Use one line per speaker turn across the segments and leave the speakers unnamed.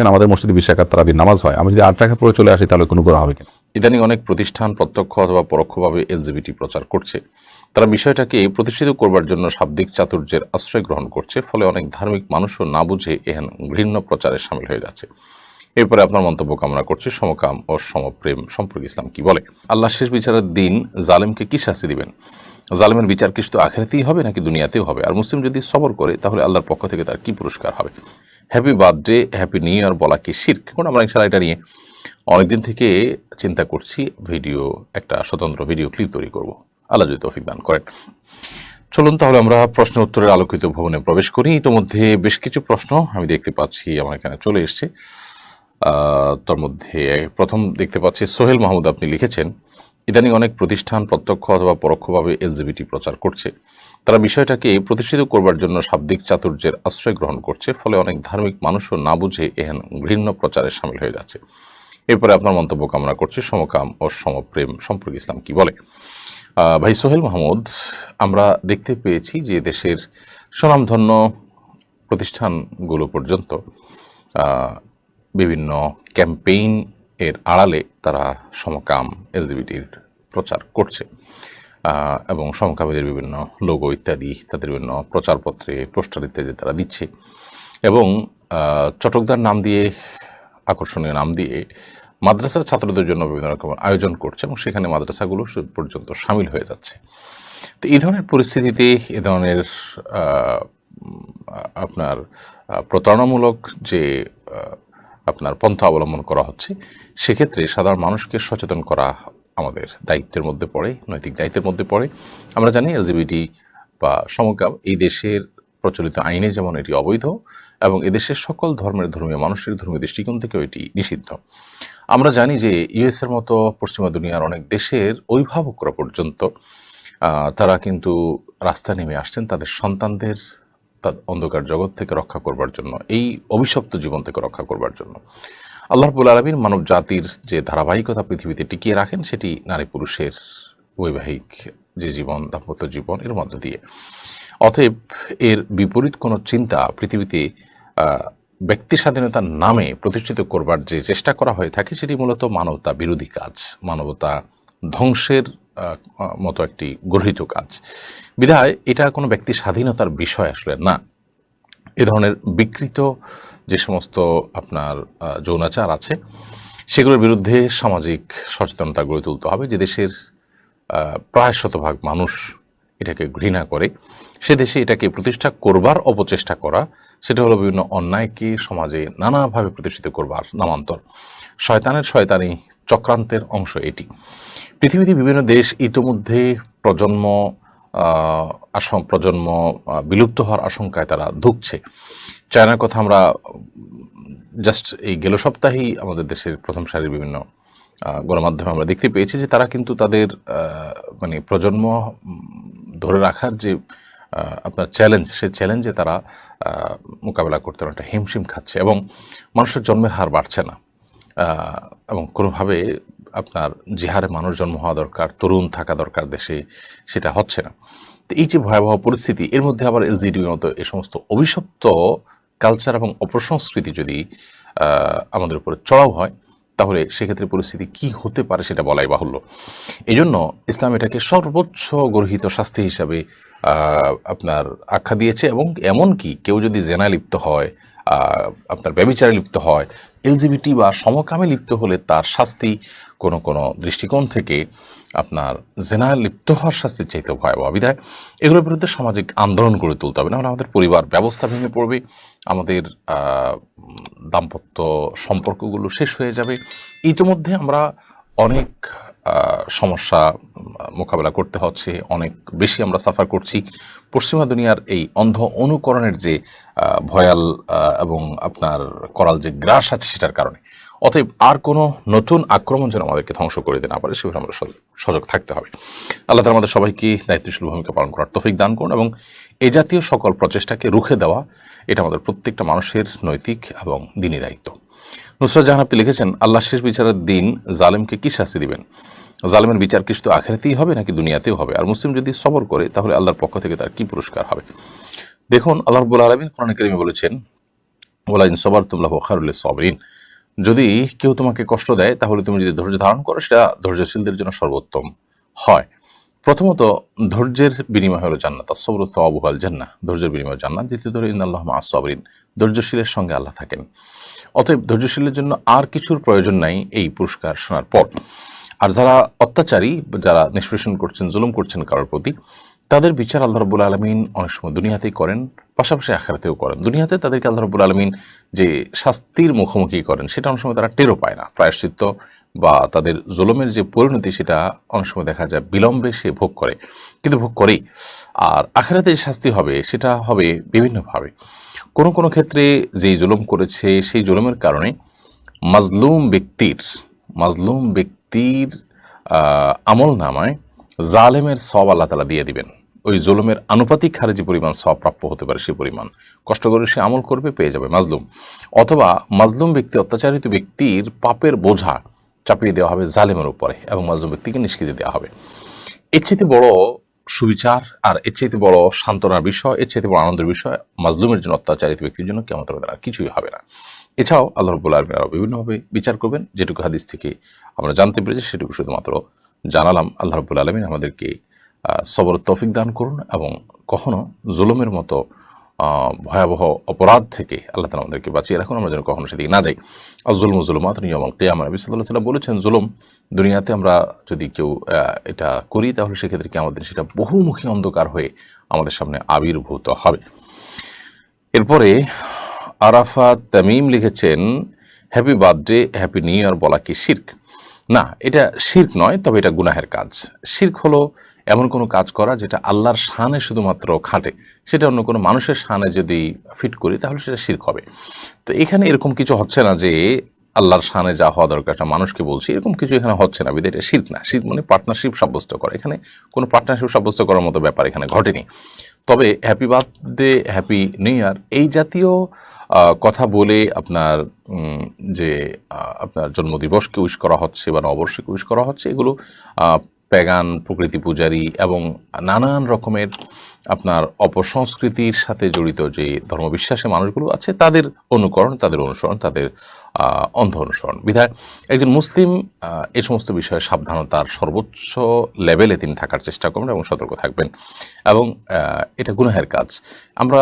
আমাদের মসজিদে বিশ টাকার তারাবির নামাজ হয়। আমি যদি আট পরে চলে আসি, তাহলে কোনো করা হবে কিনা?
ইদানিং অনেক প্রতিষ্ঠান প্রত্যক্ষ অথবা পরোক্ষভাবে এলজিবিটি প্রচার করছে। তারা বিষয়টাকে প্রতিষ্ঠিত করবার জন্য শাব্দিক চাতুর্যের আশ্রয় গ্রহণ করছে, ফলে অনেক ধার্মিক মানুষও না বুঝে এহেন ঘৃণ্য প্রচারে সামিল হয়ে যাচ্ছে। এরপরে আপনার মন্তব্য কামনা করছে, সমকাম ও সমপ্রেম সম্পর্কে ইসলাম কি বলে? আল্লাহ শেষ বিচারের দিন জালেমকে কি শাস্তি দিবেন? জালেমের বিচার কি শুধু আখেরাতেই হবে নাকি দুনিয়াতেও হবে? আর মুসলিম যদি সবর করে, তাহলে আল্লাহর পক্ষ থেকে তার কি পুরস্কার হবে? Happy birthday happy new year বলা কি শির্ক? এখন আমরা ইনশাল্লাহ এটা নিয়ে অনেকদিন থেকে চিন্তা করছি, ভিডিও, একটা স্বতন্ত্র ভিডিও ক্লিপ তৈরি করব। আল্লাহ যদি তৌফিক দান করেন। চলুন তাহলে আমরা প্রশ্ন উত্তরের আলোকিত ভবনে প্রবেশ করি। ইতোমধ্যে বেশ কিছু প্রশ্ন আমি দেখতে পাচ্ছি, আমার এখানে চলে এসছে। তার মধ্যে প্রথম দেখতে পাচ্ছি, সোহেল মাহমুদ আপনি লিখেছেন ইদানিং অনেক প্রতিষ্ঠান প্রত্যক্ষ অথবা পরোক্ষভাবে এলজিবিটি প্রচার করছে। তারা বিষয়টাকে প্রতিষ্ঠিত করবার জন্য শাব্দিক চাতুর্যের আশ্রয় গ্রহণ করছে, ফলে অনেক ধার্মিক মানুষও না বুঝে এহেন ঘৃণ্য প্রচারে সামিল হয়ে যাচ্ছে। এরপরে আপনার মন্তব্য কামনা করছে, সমকাম ও সমপ্রেম সম্পর্কে ইসলাম কি বলে? ভাই সোহেল মাহমুদ, আমরা দেখতে পেয়েছি যে দেশের স্বনামধন্য প্রতিষ্ঠানগুলো পর্যন্ত বিভিন্ন ক্যাম্পেইন এর আড়ালে তারা সমকাম এলজিবিটির প্রচার করছে। এবং সমকামীদের বিভিন্ন লোগো ইত্যাদি, তাদের বিভিন্ন প্রচারপত্রে পোস্টার ইত্যাদি তারা দিচ্ছে। এবং চটকদার নাম দিয়ে, আকর্ষণীয় নাম দিয়ে মাদ্রাসার ছাত্রদের জন্য বিভিন্ন রকম আয়োজন করছে এবং সেখানে মাদ্রাসাগুলো পর্যন্ত সামিল হয়ে যাচ্ছে। তো এই ধরনের পরিস্থিতিতে, এ ধরনের আপনার প্রতারণামূলক যে আপনার পন্থা অবলম্বন করা হচ্ছে, সেক্ষেত্রে সাধারণ মানুষকে সচেতন করা আমাদের দায়িত্বের মধ্যে পড়ে, নৈতিক দায়িত্বের মধ্যে পড়ে। আমরা জানি এলজিবিটি বা সমকাম এই দেশের প্রচলিত আইনে যেমন এটি অবৈধ এবং এদেশের সকল ধর্মের ধর্মীয় মানুষের ধর্মীয় দৃষ্টিকোণ থেকেও এটি নিষিদ্ধ। আমরা জানি যে ইউএসের মতো পশ্চিমা দুনিয়ার অনেক দেশের অভিভাবকরা পর্যন্ত তারা কিন্তু রাস্তায় নেমে আসছেন তাদের সন্তানদের তার অন্ধকার জগৎ থেকে রক্ষা করবার জন্য, এই অভিশপ্ত জীবন থেকে রক্ষা করবার জন্য। আল্লাহ রবুল আলমীর মানব জাতির যে ধারাবাহিকতা পৃথিবীতে টিকিয়ে রাখেন, সেটি নারী পুরুষের বৈবাহিক যে জীবন, দাম্পত্য জীবন, এর মধ্য দিয়ে। অতএব এর বিপরীত কোনো চিন্তা পৃথিবীতে ব্যক্তি স্বাধীনতার নামে প্রতিষ্ঠিত করবার যে চেষ্টা করা হয়ে থাকে, সেটি মূলত মানবতা বিরোধী কাজ। মানবতা ধ্বংসের মতো একটি গর্হিত কাজ। বিধায় এটা কোনো ব্যক্তি স্বাধীনতার বিষয় আসলে না। এ ধরনের বিকৃত যে সমস্ত আপনার যৌনাচার আছে, সেগুলোর বিরুদ্ধে সামাজিক সচেতনতা গড়ে তুলতে হবে। যে দেশের প্রায় শতভাগ মানুষ এটাকে ঘৃণা করে, সে দেশে এটাকে প্রতিষ্ঠা করবার অপচেষ্টা করা, সেটা হলো বিভিন্ন অন্যায়কে সমাজে নানাভাবে প্রতিষ্ঠিত করবার নামান্তর। শয়তানের শয়তানি চক্রান্তের অংশ এটি। পৃথিবীতে বিভিন্ন দেশ ইতোমধ্যে প্রজন্ম প্রজন্ম বিলুপ্ত হওয়ার আশঙ্কায় তারা ধুকছে। চায়নার কথা আমরা জাস্ট এই গেল সপ্তাহেই আমাদের দেশের প্রথম সারির বিভিন্ন গণমাধ্যমে আমরা দেখতে পেয়েছি যে তারা কিন্তু তাদের মানে প্রজন্ম ধরে রাখার যে আপনার চ্যালেঞ্জ সেই চ্যালেঞ্জে তারা মোকাবেলা করতে অনেকটা হিমশিম খাচ্ছে এবং মানুষের জন্মের হার বাড়ছে না। এবং কোনোভাবে আপনার যে হারে মানুষ জন্ম হওয়া দরকার, তরুণ থাকা দরকার দেশে, সেটা হচ্ছে না। তো এই যে ভয়াবহ পরিস্থিতি, এর মধ্যে আবার এলজিডির মতো এ সমস্ত অভিশপ্ত কালচার এবং অপসংস্কৃতি যদি আমাদের উপরে চড়াও হয়, তাহলে সেক্ষেত্রে পরিস্থিতি কি হতে পারে সেটা বলাই বাহুল্য। এই জন্য ইসলাম এটাকে সর্বোচ্চ গর্হিত শাস্তি হিসাবে আপনার আখ্যা দিয়েছে এবং এমনকি কেউ যদি জেনা লিপ্ত হয় আপনার ব্যবিচারে লিপ্ত হয়। এলজিবিটি বা সমকামে লিপ্ত হলে তার শাস্তি কোনো কোনো দৃষ্টিকোণ থেকে আপনার জেনা লিপ্ত হওয়ার শাস্তির চাইতে ভয়াবহ বিধায় এগুলোর বিরুদ্ধে সামাজিক আন্দোলন গড়ে তুলতে হবে। নাহলে আমাদের পরিবার ব্যবস্থা ভেঙে পড়বে, আমাদের দাম্পত্য সম্পর্কগুলো শেষ হয়ে যাবে। ইতিমধ্যে আমরা অনেক সমস্যা মোকাবেলা করতে হচ্ছে, অনেক বেশি আমরা সাফার করছি। পশ্চিমা দুনিয়ার এই অন্ধ অনুকরণের যে ভয়াল এবং আপনার করাল যে গ্রাস আছে সেটার কারণে। অতএব আর কোনো নতুন আক্রমণ যেন আমাদেরকে ধ্বংস করে দিতে না পারে, সেভাবে আমরা সজ- সজাগ থাকতে হবে। আল্লাহ তালা আমাদের সবাইকে দায়িত্বশীল ভূমিকা পালন করার তফিক দান করুন এবং এ জাতীয় সকল প্রচেষ্টাকে রুখে দেওয়া, এটা আমাদের প্রত্যেকটা মানুষের নৈতিক এবং দিনী দায়িত্ব। নুসরাত জাহান আপনি লিখেছেন, আল্লাহ শেষ বিচারের দিন জালেমকে কি শাস্তি দিবেন? জালেমের বিচার কি শুধু আখেরাতেই হবে নাকি দুনিয়াতেও হবে? আর মুসলিম যদি সবর করে, তাহলে আল্লাহর পক্ষ থেকে তার কি পুরস্কার হবে? দেখুন, আল্লাহ রবুল আলমিন কোরআন করিমে বলেছেন ওলা ইন সবার তুমলা খারুল সবরিন। যদি কেউ তোমাকে কষ্ট দেয়, তাহলে তুমি যদি ধৈর্য ধারণ করো, সেটা ধৈর্যশীলদের জন্য সর্বোত্তম হয়। প্রথমত, ধৈর্যের বিনিময় হলো জান্নাত সবর আবুহাল জান্না ধৈর্যের বিনিময় জান্নাত। দ্বিতীয়ত ইন্দাল্লাহ মা সবরিন ধৈর্যশীলের সঙ্গে আল্লাহ থাকেন। অতএব ধৈর্যশীলের জন্য আর কিছুর প্রয়োজন নাই এই পুরস্কার শোনার পর। আর যারা অত্যাচারী, যারা নিষ্পেষণ করছেন, জুলুম করছেন কারোর প্রতি, তাদের বিচার আল্লাহ রবুল আলমিন অনেক সময় দুনিয়াতেই করেন, পাশাপাশি আখারাতেও করেন। দুনিয়াতে তাদেরকে আল্লাহ রবুল আলমিন যে শাস্তির মুখোমুখি করেন, সেটা অনেক সময় তারা টেরও পায় না। প্রায়শ্চিত্ত বা তাদের জুলুমের যে পরিণতি, সেটা অনেক সময় দেখা যায় বিলম্বে সে ভোগ করে। কিন্তু ভোগ করেই। আর আখেরাতে যে শাস্তি হবে, সেটা হবে বিভিন্নভাবে। কোনো কোনো ক্ষেত্রে যেই জুলুম করেছে, সেই জুলুমের কারণে মাজলুম ব্যক্তির মাজলুম ব্যক্তির আমল নামায় জালেমের সব আল্লাহ তালা দিয়ে দিবেন। ওই জুলুমের আনুপাতিক হারে যে পরিমাণ সব প্রাপ্য হতে পারে সে পরিমাণ। কষ্ট করে সে আমল করবে, পেয়ে যাবে মাজলুম। অথবা মাজলুম ব্যক্তি, অত্যাচারিত ব্যক্তির পাপের বোঝা চাপিয়ে দেওয়া হবে জালেমের উপরে এবং মাজলুম ব্যক্তিকে নিষ্কৃতি দেওয়া হবে। এর চাইতে বড় সুবিচার আর এর চাইতে বড় সান্ত্বনার বিষয়, এর চাইতে বড় আনন্দের বিষয়, মাজলুমের জন্য অত্যাচারিত ব্যক্তির জন্য কেমন তারা কিছুই হবে না। এছাড়াও আল্লাহ রব্বুল আলমী আরও বিভিন্নভাবে বিচার করবেন, যেটুকু হাদিস থেকে আমরা জানতে পেরেছি, সেটুকু শুধুমাত্র জানালাম। আল্লাহ রব্বুল আলমিন আমাদেরকে সবর তৌফিক দান করুন এবং কখনো জুলুমের মতো ভয়াবহ অপরাধ থেকে আল্লাহ তালা আমাদেরকে বাঁচিয়ে রাখুন, আমরা যেন কখনো সেদিকে না যাই। আর জুলম জুলুমাত নিয়ম কেয়ামা নবী সাল্লাহ সাল্লাম বলেছেন, জুলুম দুনিয়াতে আমরা যদি কেউ এটা করি, তাহলে সেক্ষেত্রে কি আমাদের সেটা বহুমুখী অন্ধকার হয়ে আমাদের সামনে আবির্ভূত হবে। এরপরে আরাফাত তামিম লিখেছেন happy birthday happy new year বলা কি শির্ক? না, এটা শির্ক নয়, তবে এটা গুনাহের কাজ। শির্ক হলো এমন কোনো কাজ করা যেটা আল্লাহর শানে শুধুমাত্র খাটে। সেটা অন্য কোনো মানুষের শানে যদি ফিট করি, তাহলে সেটা শির্ক হবে। তো এখানে এরকম কিছু হচ্ছে না যে আল্লাহর শানে যা হওয়া দরকার, একটা মানুষকে বলছি, এরকম কিছু এখানে হচ্ছে না। বিদে এটা শির্ক না। শির্ক মানে পার্টনারশিপ সাব্যস্ত করা। এখানে কোনো পার্টনারশিপ সাব্যস্ত করার মতো ব্যাপার এখানে ঘটেনি। তবে happy birthday happy new year এই জাতীয় কথা বলে আপনার যে আপনার জন্মদিবসকে উইশ করা হচ্ছে বা নববর্ষকে উইশ করা হচ্ছে, এগুলো প্যাগান প্রকৃতি পূজারী এবং নানান রকমের আপনার অপসংস্কৃতির সাথে জড়িত যে ধর্মবিশ্বাসী মানুষগুলো আছে, তাদের অনুকরণ, তাদের অনুসরণ, তাদের অন্ধ অনুসরণ। বিধায় একজন মুসলিম এ সমস্ত বিষয়ে সাবধানতার সর্বোচ্চ লেভেলে তিনি থাকার চেষ্টা করবেন এবং সতর্ক থাকবেন এবং এটা গুনাহের কাজ। আমরা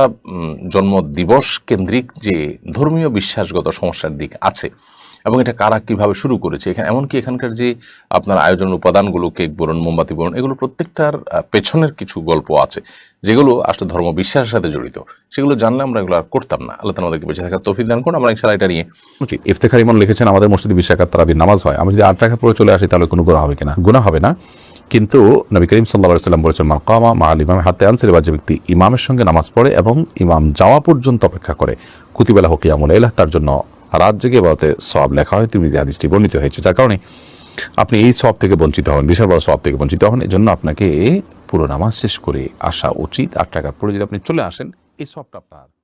জন্ম দিবস কেন্দ্রিক যে ধর্মীয় বিশ্বাসগত সমস্যার দিক আছে এবং এটা কারা কীভাবে শুরু করেছে? এখানে, এমনকি এখানকার যে আপনার আয়োজনের উপাদানগুলো, কেক বরণ মোমবাতি বরণ এগুলো প্রত্যেকটার পেছনের কিছু গল্প আছে, যেগুলো আসলে ধর্ম বিশ্বাসের সাথে জড়িত। সেগুলো জানলে আমরা এগুলো আর করতাম না। আল্লাহ আমাদেরকে বেঁচে থাকার তৌফিক দান করুন। আমরা ইনশাল্লাহ এটা নিয়ে
ইফতেখার ইমন লিখেছেন, আমাদের মসজিদে বিশ তারাবির নামাজ হয়। আমি যদি আট টাকা পরে চলে আসি, তাহলে কোনো গুণা হবে কিনা? গুণা হবে না। কিন্তু নবী করিম সাল্লাহ সাল্লাম বলেছেন মাকামা মা আল ইমাম হাতে আনসির বা যে ব্যক্তি ইমামের সঙ্গে নামাজ পড়ে এবং ইমাম যাওয়া পর্যন্ত অপেক্ষা করে, কুতিবেলা হকিয়ামুল এলাহ তার জন্য রাত জেগে বাতে সব লেখা হয় তুমি হাদিসটি বর্ণিত হয়েছে। যার কারণে আপনি এই সব থেকে বঞ্চিত হন, বিশাল বড় সব থেকে বঞ্চিত হন। এজন্য আপনাকে পুরো নামাজ শেষ করে আসা উচিত। আট টাকা পড়ে যদি আপনি চলে আসেন, এই সবটা আপনার